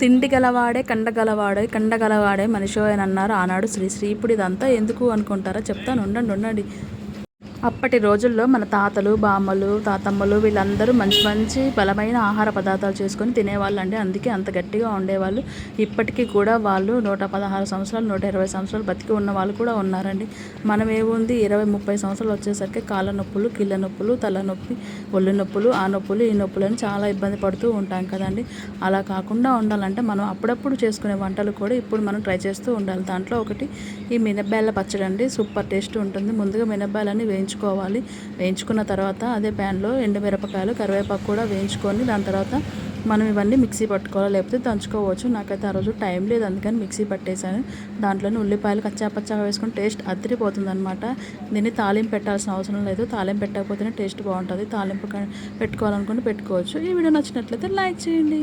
తిండి గలవాడే కండగలవాడే కండగలవాడే మనిషి అని అన్నారు. ఆనాడు శ్రీశ్రీ ఇప్పుడు ఇదంతా ఎందుకు అనుకుంటారా చెప్తాను. ఉండండి ఉండండి. అప్పటి రోజుల్లో మన తాతలు బామ్మలు తాతమ్మలు వీళ్ళందరూ మంచి మంచి బలమైన ఆహార పదార్థాలు చేసుకొని తినేవాళ్ళు అండి అందుకే అంత గట్టిగా ఉండేవాళ్ళు. ఇప్పటికీ కూడా వాళ్ళు నూట పదహారు సంవత్సరాలు నూట ఇరవై సంవత్సరాలు బతికి ఉన్న వాళ్ళు కూడా ఉన్నారండి. మనం ఏముంది? ఇరవై ముప్పై సంవత్సరాలు వచ్చేసరికి కాళ్ళ నొప్పులు కీళ్ళ నొప్పులు తలనొప్పి ఒళ్ళు నొప్పులు ఆ నొప్పులు ఈ నొప్పులు అని చాలా ఇబ్బంది పడుతూ ఉంటాం కదండి. అలా కాకుండా ఉండాలంటే మనం అప్పుడప్పుడు చేసుకునే వంటలు కూడా ఇప్పుడు మనం ట్రై చేస్తూ ఉండాలి. దాంట్లో ఒకటి ఈ మినప్పాయల పచ్చడి అండి సూపర్ టేస్ట్ ఉంటుంది. ముందుగా మినప్పాయలని వేయించుకోవాలి. వేయించుకున్న తర్వాత అదే ప్యాన్లో ఎండుమిరపకాయలు కరివేపాకు కూడా వేయించుకొని దాని తర్వాత మనం ఇవన్నీ మిక్సీ పట్టుకోవాలి లేకపోతే దంచుకోవచ్చు. నాకైతే ఆ రోజు టైం లేదు అందుకని మిక్సీ పట్టేశాను. దాంట్లోనే ఉల్లిపాయలు కచ్చా వేసుకుని టేస్ట్ అదిరిపోతుంది అనమాట దీన్ని తాలింపు పెట్టాల్సిన అవసరం లేదు. తాలింపు పెట్టకపోతేనే టేస్ట్ బాగుంటుంది. తాలింపు పెట్టుకోవాలనుకుని పెట్టుకోవాలనుకుంటే పెట్టుకోవచ్చు. ఈ వీడియో నచ్చినట్లయితే లైక్ చేయండి.